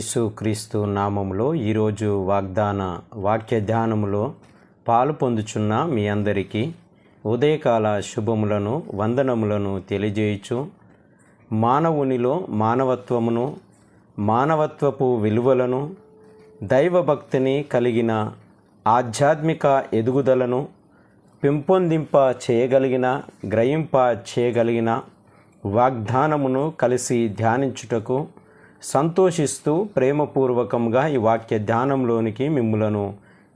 యేసు క్రీస్తు నామములో ఈరోజు వాగ్దాన వాక్య ధ్యానములో పాలు పొందుచున్న మీ అందరికీ ఉదయకాల శుభములను వందనములను తెలియజేయచు మానవునిలో మానవత్వమును మానవత్వపు విలువలను దైవభక్తిని కలిగిన ఆధ్యాత్మిక ఎదుగుదలను పెంపొందింప చేయగలిగిన గ్రహింప చేయగలిగిన వాగ్దానమును కలిసి ధ్యానించుటకు సంతోషిస్తూ ప్రేమపూర్వకంగా ఈ వాక్య ధ్యానంలోనికి మిమ్ములను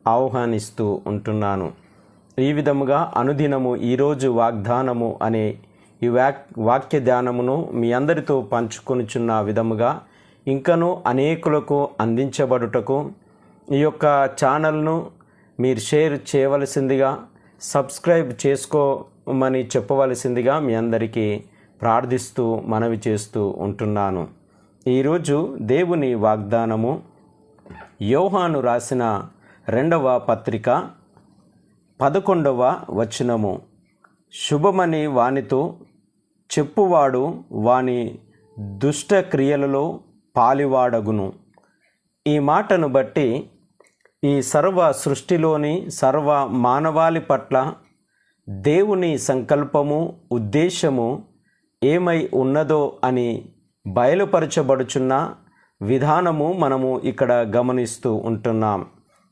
ఆహ్వానిస్తూ ఉంటున్నాను. ఈ విధముగా అనుదినము ఈరోజు వాగ్దానము అనే ఈ వాక్ వాక్య ధ్యానమును మీ అందరితో పంచుకొనుచున్న విధముగా ఇంకనూ అనేకులకు అందించబడుటకు ఈ యొక్క ఛానల్ను మీరు షేర్ చేయవలసిందిగా సబ్స్క్రైబ్ చేసుకోమని చెప్పవలసిందిగా మీ అందరికీ ప్రార్థిస్తూ మనవి చేస్తూ ఉంటున్నాను. ఈరోజు దేవుని వాగ్దానము యోహాను రాసిన రెండవ పత్రిక పదకొండవ వచనము. శుభమని వానితో చెప్పువాడు వాని దుష్ట క్రియలలో పాలివాడగును. ఈ మాటను బట్టి ఈ సర్వ సృష్టిలోని సర్వ మానవాళి పట్ల దేవుని సంకల్పము ఉద్దేశము ఏమై ఉన్నదో అని బయలుపరచబడుచున్న విధానము మనము ఇక్కడ గమనిస్తూ ఉంటున్నాం.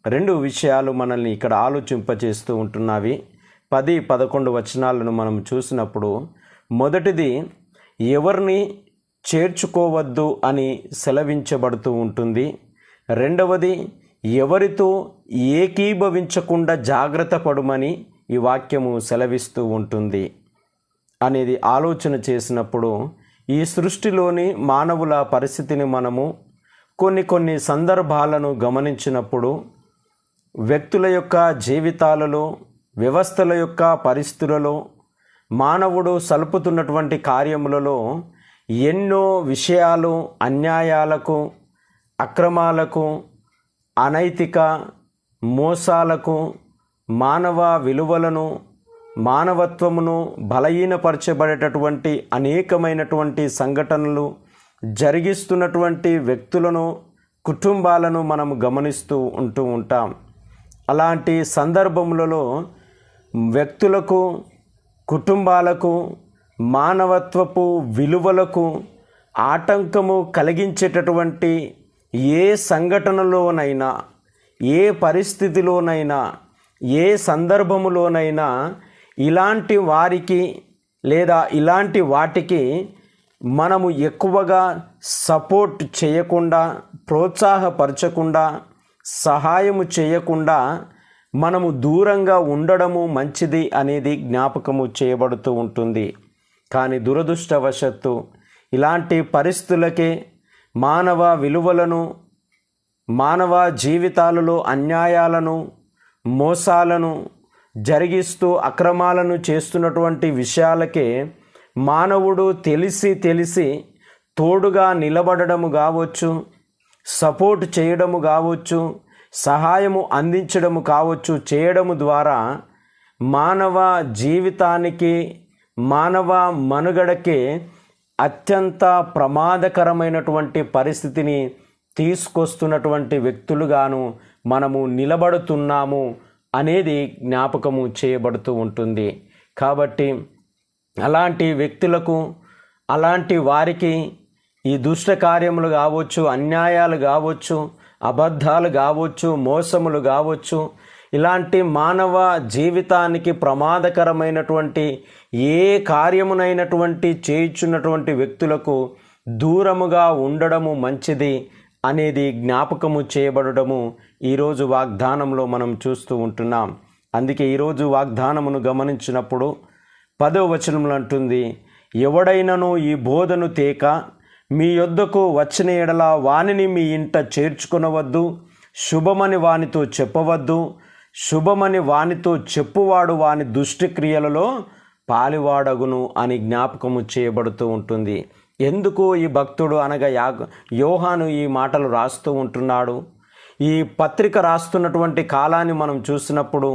రెండు విషయాలు మనల్ని ఇక్కడ ఆలోచింపచేస్తూ ఉంటున్నవి. పది పదకొండు వచనాలను మనం చూసినప్పుడు మొదటిది ఎవరిని చేర్చుకోవద్దు అని సెలవించబడుతూ ఉంటుంది. రెండవది ఎవరితో ఏకీభవించకుండా జాగ్రత్త పడుమని ఈ వాక్యము సెలవిస్తూ ఉంటుంది. అనేది ఆలోచన చేసినప్పుడు ఈ సృష్టిలోని మానవుల పరిస్థితిని మనము కొన్ని కొన్ని సందర్భాలను గమనించినప్పుడు వ్యక్తుల యొక్క జీవితాలలో వ్యవస్థల యొక్క పరిస్థితులలో మానవుడు సలుపుతున్నటువంటి కార్యములలో ఎన్నో విషయాలు అన్యాయాలకు అక్రమాలకు అనైతిక మోసాలకు మానవ విలువలను మానవత్వమును బలహీనపరచబడేటటువంటి అనేకమైనటువంటి సంఘటనలు జరిగిస్తున్నటువంటి వ్యక్తులను కుటుంబాలను మనం గమనిస్తూ ఉంటూ ఉంటాం. అలాంటి సందర్భములలో వ్యక్తులకు కుటుంబాలకు మానవత్వపు విలువలకు ఆటంకము కలిగించేటటువంటి ఏ సంఘటనలోనైనా ఏ పరిస్థితిలోనైనా ఏ సందర్భములోనైనా ఇలాంటి వారికి లేదా ఇలాంటి వాటికి మనము ఎక్కువగా సపోర్ట్ చేయకుండా ప్రోత్సాహపరచకుండా సహాయము చేయకుండా మనము దూరంగా ఉండడము మంచిది అనేది జ్ఞాపకము చేయబడుతూ ఉంటుంది. కానీ దురదృష్టవశత్తు ఇలాంటి పరిస్థితులకే మానవ విలువలను మానవ జీవితాలలో అన్యాయాలను మోసాలను జరిగిస్తూ అక్రమాలను చేస్తున్నటువంటి విషయాలకే మానవుడు తెలిసి తెలిసి తోడుగా నిలబడడము కావచ్చు సపోర్ట్ చేయడము కావచ్చు సహాయము అందించడము కావచ్చు చేయడము ద్వారా మానవ జీవితానికి మానవ మనుగడకే అత్యంత ప్రమాదకరమైనటువంటి పరిస్థితిని తీసుకొస్తున్నటువంటి వ్యక్తులుగాను మనము నిలబడుతున్నాము అనేది జ్ఞాపకము చేయబడుతూ ఉంటుంది. కాబట్టి అలాంటి వ్యక్తులకు అలాంటి వారికి ఈ దుష్ట కార్యములు కావచ్చు అన్యాయాలు కావచ్చు అబద్ధాలు కావచ్చు మోసములు కావచ్చు ఇలాంటి మానవ జీవితానికి ప్రమాదకరమైనటువంటి ఏ కార్యమునైనటువంటి చేయించున్నటువంటి వ్యక్తులకు దూరముగా ఉండడము మంచిది. అనేది జ్ఞాపకము చేయబడటము ఈరోజు వాగ్దానంలో మనం చూస్తూ ఉంటున్నాం. అందుకే ఈరోజు వాగ్దానమును గమనించినప్పుడు పదో వచనములు అంటుంది ఎవడైనను ఈ బోధను తేక మీ యొద్దకు వచ్చిన ఎడల వానిని మీ ఇంట చేర్చుకొనవద్దు శుభమని వానితో చెప్పవద్దు శుభమని వానితో చెప్పువాడు వాని దుష్టిక్రియలలో పాలివాడగును అని జ్ఞాపకము చేయబడుతూ ఉంటుంది. ఎందుకు ఈ భక్తుడు అనగా యా యోహాను ఈ మాటలు రాస్తూ ఉంటున్నాడు? ఈ పత్రిక రాస్తున్నటువంటి కాలాన్ని మనం చూసినప్పుడు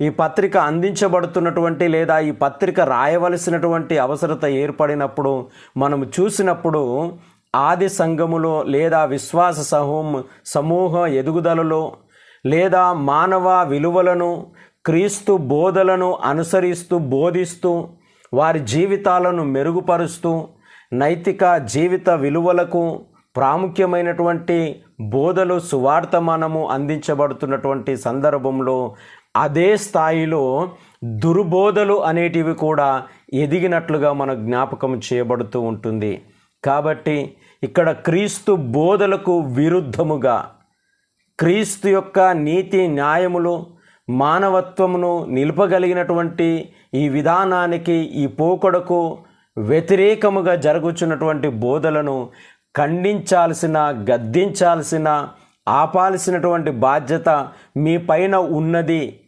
ఈ పత్రిక అందించబడుతున్నటువంటి లేదా ఈ పత్రిక రాయవలసినటువంటి అవసరత ఏర్పడినప్పుడు మనం చూసినప్పుడు ఆది సంఘములో లేదా విశ్వాస సమూహం సమూహ ఎదుగుదలలో లేదా మానవ విలువలను క్రీస్తు బోధలను అనుసరిస్తూ బోధిస్తూ వారి జీవితాలను మెరుగుపరుస్తూ నైతిక జీవిత విలువలకు ప్రాముఖ్యమైనటువంటి బోధలు సువార్తమానము అందించబడుతున్నటువంటి సందర్భంలో అదే స్థాయిలో దుర్బోధలు అనేటివి కూడా ఎదిగినట్లుగా మన జ్ఞాపకం చేయబడుతూ ఉంటుంది. కాబట్టి ఇక్కడ క్రీస్తు బోధలకు విరుద్ధముగా క్రీస్తు యొక్క నీతి న్యాయములు మానవత్వమును నిలుపగలిగినటువంటి ఈ విధానానికి ఈ పోకడకు వ్యతిరేకముగా జరుగుచున్నటువంటి బోధలను ఖండించాల్సిన గద్దించాల్సిన ఆపాల్సినటువంటి బాధ్యత మీ పైన ఉన్నది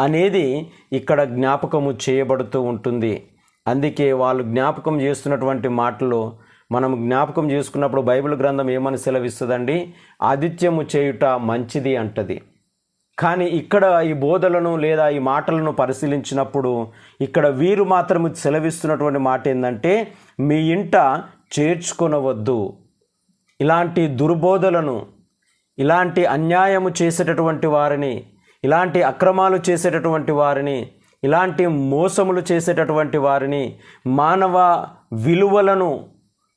అనేది ఇక్కడ జ్ఞాపకము చేయబడుతూ ఉంటుంది. అందుకే వాళ్ళు జ్ఞాపకం చేస్తున్నటువంటి మాటలు మనం జ్ఞాపకం చేసుకున్నప్పుడు బైబిల్ గ్రంథం ఏమని సెలవిస్తుందండి? ఆదిత్యము చేయుట మంచిది అంటది. కానీ ఇక్కడ ఈ బోధలను లేదా ఈ మాటలను పరిశీలించినప్పుడు ఇక్కడ వీరు మాత్రం సెలవిస్తున్నటువంటి మాట ఏంటంటే మీ ఇంట చేర్చుకొనవద్దు. ఇలాంటి దుర్బోధలను ఇలాంటి అన్యాయము చేసేటటువంటి వారిని ఇలాంటి అక్రమాలు చేసేటటువంటి వారిని ఇలాంటి మోసములు చేసేటటువంటి వారిని మానవ విలువలను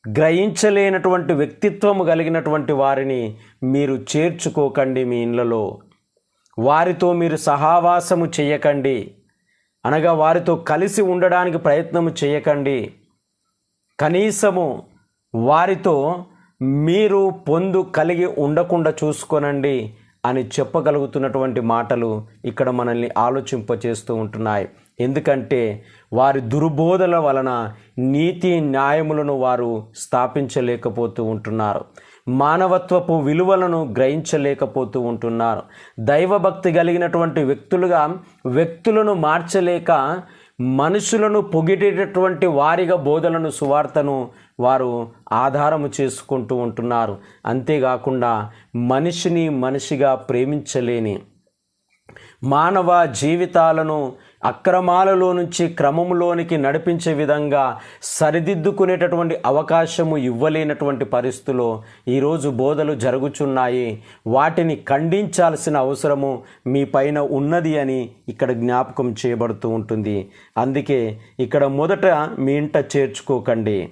గ్రహించలేనటువంటి వ్యక్తిత్వము కలిగినటువంటి వారిని మీరు చేర్చుకోకండి మీ ఇళ్ళలో వారితో మీరు సహావాసము చేయకండి. అనగా వారితో కలిసి ఉండడానికి ప్రయత్నము చేయకండి. కనీసము వారితో మీరు పొందు కలిగి ఉండకుండా చూసుకోనండి అని చెప్పగలుగుతున్నటువంటి మాటలు ఇక్కడ మనల్ని ఆలోచింపచేస్తూ ఉంటున్నాయి. ఎందుకంటే వారి దుర్బోధల వలన నీతి న్యాయములను వారు స్థాపించలేకపోతూ ఉంటున్నారు. మానవత్వపు విలువలను గ్రహించలేకపోతూ ఉంటున్నారు. దైవభక్తి కలిగినటువంటి వ్యక్తులుగా వ్యక్తులను మార్చలేక మనుషులను పొగిడేటటువంటి వారిగా బోధలను సువార్తను వారు ఆధారము చేసుకుంటూ ఉంటున్నారు. అంతేకాకుండా మనిషిని మనిషిగా ప్రేమించలేని మానవ జీవితాలను అక్రమాలలో నుంచి క్రమంలోనికి నడిపించే విధంగా సరిదిద్దుకునేటటువంటి అవకాశము ఇవ్వలేనటువంటి పరిస్థితుల్లో ఈరోజు బోధలు జరుగుచున్నాయి. వాటిని ఖండించాల్సిన అవసరము మీ పైన ఉన్నది అని ఇక్కడ జ్ఞాపకం చేయబడుతూ ఉంటుంది. అందుకే ఇక్కడ మొదట మీ ఇంట చేర్చుకోకండి.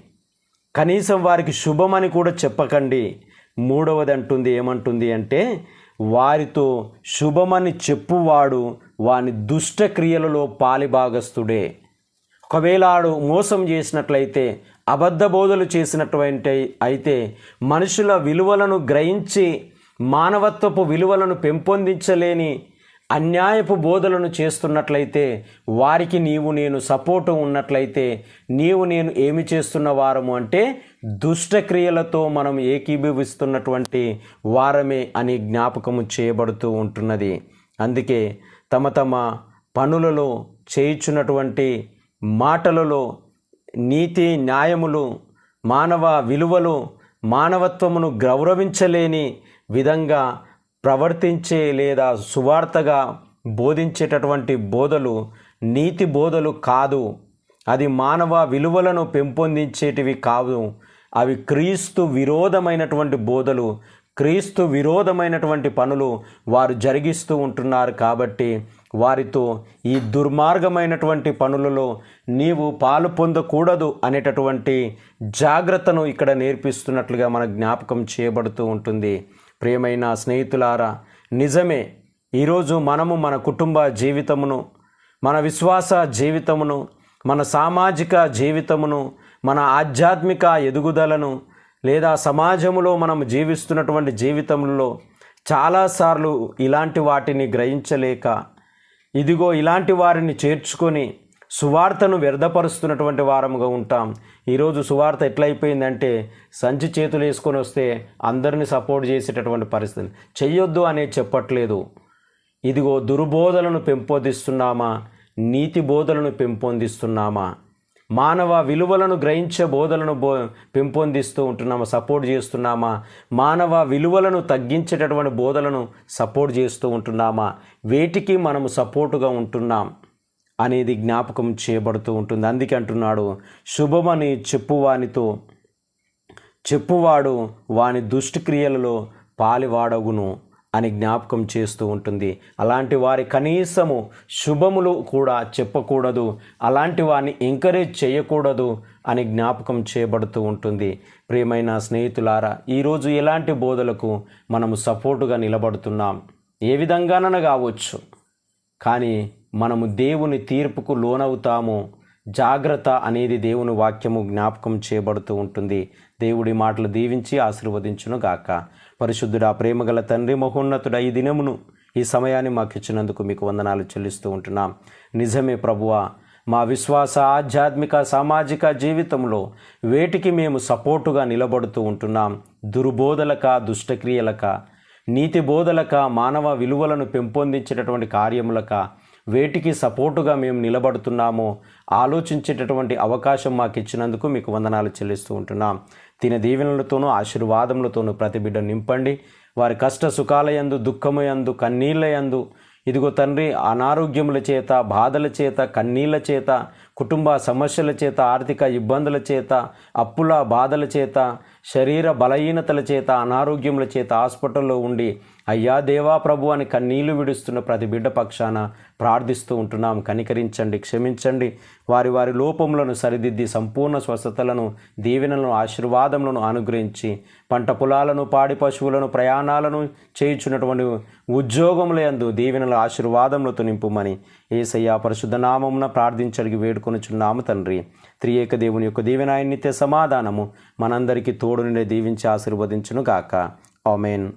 కనీసం వారికి శుభమని కూడా చెప్పకండి. మూడవది అంటుంది ఏమంటుంది అంటే వారితో శుభమని చెప్పువాడు వాని దుష్టక్రియలలో పాలిభాగస్తుడే ఒకవేళ ఆడు మోసం చేసినట్లయితే అబద్ధ బోధలు చేసినటువంటి అయితే మనుషుల విలువలను గ్రహించి మానవత్వపు విలువలను పెంపొందించలేని అన్యాయపు బోధలను చేస్తున్నట్లయితే వారికి నీవు నేను సపోర్టు ఉన్నట్లయితే నీవు నేను ఏమి చేస్తున్న వారము అంటే దుష్టక్రియలతో మనం ఏకీభవిస్తున్నటువంటి వారమే అని జ్ఞాపకము చేయబడుతూ ఉంటున్నది. అందుకే తమ తమ పనులలో చేయించున్నటువంటి మాటలలో నీతి న్యాయములు మానవ విలువలు మానవత్వమును గౌరవించలేని విధంగా ప్రవర్తించే లేదా సువార్తగా బోధించేటటువంటి బోధలు నీతి బోధలు కాదు. అది మానవ విలువలను పెంపొందించేటివి కాదు. అవి క్రీస్తు విరోధమైనటువంటి బోధలు క్రీస్తు విరోధమైనటువంటి పనులు వారు జరిగిస్తూ ఉంటున్నారు కాబట్టి వారితో ఈ దుర్మార్గమైనటువంటి పనులలో నీవు పాలు పొందకూడదు అనేటటువంటి జాగ్రత్తను ఇక్కడ నేర్పిస్తున్నట్లుగా మన జ్ఞాపకం చేయబడుతూ ఉంటుంది. ప్రియమైన స్నేహితులారా నిజమే ఈరోజు మనము మన కుటుంబ జీవితమును మన విశ్వాస జీవితమును మన సామాజిక జీవితమును మన ఆధ్యాత్మిక ఎదుగుదలను లేదా సమాజంలో మనం జీవిస్తున్నటువంటి జీవితంలో చాలాసార్లు ఇలాంటి వాటిని గ్రహించలేక ఇదిగో ఇలాంటి వారిని చేర్చుకొని సువార్తను వ్యర్థపరుస్తున్నటువంటి వారముగా ఉంటాం. ఈరోజు సువార్త ఎట్లయిపోయిందంటే సంచి చేతులు వేసుకొని వస్తే అందరిని సపోర్ట్ చేసేటటువంటి పరిస్థితి. చెయ్యొద్దు అనే చెప్పట్లేదు. ఇదిగో దుర్బోధలను పెంపొందిస్తున్నామా? నీతి బోధలను పెంపొందిస్తున్నామా? మానవ విలువలను గ్రహించే బోధలను బో పెంపొందిస్తూ ఉంటున్నామా సపోర్ట్ చేస్తున్నామా? మానవ విలువలను తగ్గించేటటువంటి బోధలను సపోర్ట్ చేస్తూ ఉంటున్నామా? వేటికి మనము సపోర్టుగా ఉంటున్నాం అనేది జ్ఞాపకం చేయబడుతూ ఉంటుంది. అందుకే అంటున్నాడు శుభమని చెప్పువానితో చెప్పువాడు వాని దుష్టిక్రియలలో పాలివాడగును. అని జ్ఞాపకం చేస్తూ ఉంటుంది. అలాంటి వారి కనీసము శుభములు కూడా చెప్పకూడదు. అలాంటి వారిని ఎంకరేజ్ చేయకూడదు అని జ్ఞాపకం చేయబడుతూ ఉంటుంది. ప్రియమైన స్నేహితులారా ఈరోజు ఎలాంటి బోధలకు మనము సపోర్టుగా నిలబడుతున్నాం? ఏ విధంగానైనా కావచ్చు. కానీ మనము దేవుని తీర్పుకు లోనవుతాము. జాగ్రత్త అనేది దేవుని వాక్యము జ్ఞాపకం చేయబడుతూ ఉంటుంది. దేవుడి మాటలు దీవించి ఆశీర్వదించును గాక పరిశుద్ధుడా ప్రేమగల తండ్రి మహోన్నతుడ ఈ దినమును ఈ సమయాన్ని మాకు ఇచ్చినందుకు మీకు వందనాలు చెల్లిస్తూ ఉంటున్నాం. నిజమే ప్రభువా మా విశ్వాస ఆధ్యాత్మిక సామాజిక జీవితంలో వేటికి మేము సపోర్టుగా నిలబడుతూ ఉంటున్నాం. దుర్బోధలక దుష్టక్రియలక నీతి బోధలక మానవ విలువలను పెంపొందించేటటువంటి కార్యములక వేటికి సపోర్టుగా మేము నిలబడుతున్నామో ఆలోచించేటటువంటి అవకాశం మాకు ఇచ్చినందుకు మీకు వందనాలు చెల్లిస్తూ ఉంటున్నాం. తిన దీవెనలతోనూ ఆశీర్వాదములతోనూ ప్రతి బిడ్డ నింపండి. వారి కష్ట సుఖాలయందు దుఃఖమయందు కన్నీళ్ళయందు ఇదిగో తండ్రి అనారోగ్యముల చేత బాధల చేత కన్నీళ్ళ చేత కుటుంబ సమస్యల చేత ఆర్థిక ఇబ్బందుల చేత అప్పుల బాధల చేత శరీర బలహీనతల చేత అనారోగ్యముల చేత హాస్పిటల్లో ఉండి అయ్యా దేవా ప్రభు అని కన్నీళ్ళు విడుస్తున్న ప్రతి బిడ్డ పక్షాన ప్రార్థిస్తూ ఉంటున్నాం. కనికరించండి క్షమించండి. వారి వారి లోపములను సరిదిద్ది సంపూర్ణ స్వస్థతలను దీవెనలను ఆశీర్వాదములను అనుగ్రహించి పంట పొలాలను పాడి పశువులను ప్రయాణాలను చేయుచున్నటువంటి ఉద్యోగముల యందు దీవెనల ఆశీర్వాదములతో నింపుమని ఏసయ్యా పరిశుద్ధ నామమున ప్రార్థించడికి వేడుకొనుచున్నాము తండ్రి. త్రియేక దేవుని యొక్క దీవెనాయన్నిత్య సమాధానము మనందరికీ తోడు దీవించి ఆశీర్వదించును గాక ఆమెన్.